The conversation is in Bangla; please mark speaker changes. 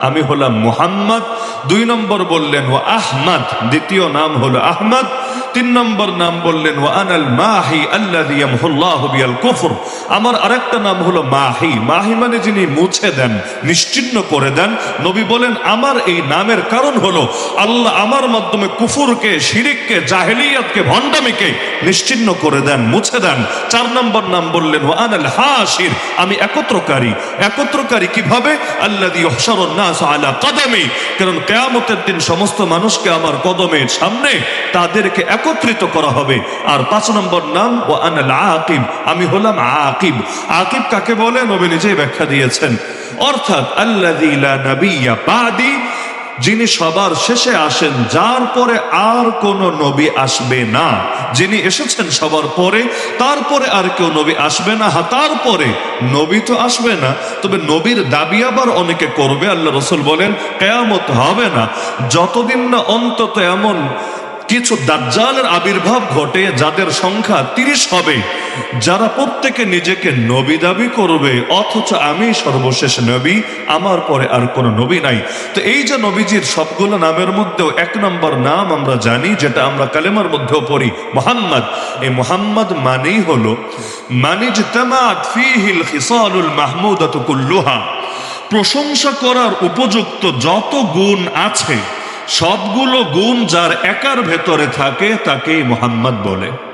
Speaker 1: আমি হলাম মুহাম্মদ। দুই নম্বর বললেন ও আহমদ। দ্বিতীয় নাম হলো আহমদ। তিন নম্বর নাম বললেন ও আনাল মাহি আল্লাহ বিয়াল কুফর। আমার আরেকটা নাম হলো মাহি। মাহি মানে যিনি মুছে দেন, নিশ্চিন্ন করে দেন। নবী বলেন, আমার এই নামের কারণ হলো আল্লাহ আমার মাধ্যমে কুফুরকে, শিরিককে, জাহেলিয়াতকে, ভণ্ডামিকে নিশ্চিন্ন করে দেন, মুছে দেন। চার নম্বর নাম বললেন ও আনাল হাসির আমি একত্রকারী। একত্রকারী কীভাবে? আল্লাহ আলা কদমে। কারণ কেয়ামতের দিন সমস্ত মানুষকে আমার কদমের সামনে তাদেরকে একত্রিত করা হবে। আর পাঁচ নম্বর নাম ও আনাল আকিব আমি হলাম আকিব। আকিব কাকে বলে? নবী নিজেই ব্যাখ্যা দিয়েছেন। অর্থাৎ, আল্লাযী লা বাদি যিনি সবার শেষে আসেন, যার পরে আর কোন নবী আসবে না। যিনি এসেছেন সবার পরে তারপরে আর কেউ নবী আসবে না। হ্যাঁ তারপরে নবী তো আসবে না। তবে নবীর দাবি আবার অনেকে করবে। আল্লাহ রসুল বলেন, কেয়ামত হবে না। যতদিন না অন্তত এমন কিছু দাজ্জালের আবির্ভাব ঘটে যাদের সংখ্যা তিরিশ হবে। যারা প্রত্যেকে নিজেকে নবী দাবি করবে, অথচ আমি সর্বশেষ নবী, আমার পরে আর কোনো নবী নাই। তো এই যে নবীজির সবগুলো নামের মধ্যেও এক নম্বর নাম আমরা জানি, যেটা আমরা কালেমার মধ্যেও পড়ি, মোহাম্মদ। এই মোহাম্মদ মানেই হলো মানিজ কুল্লুহা। প্রশংসা করার উপযুক্ত যত গুণ আছে সবগুলো গুণ যার একার ভেতরে থাকে তাকেই মোহাম্মদ বলে।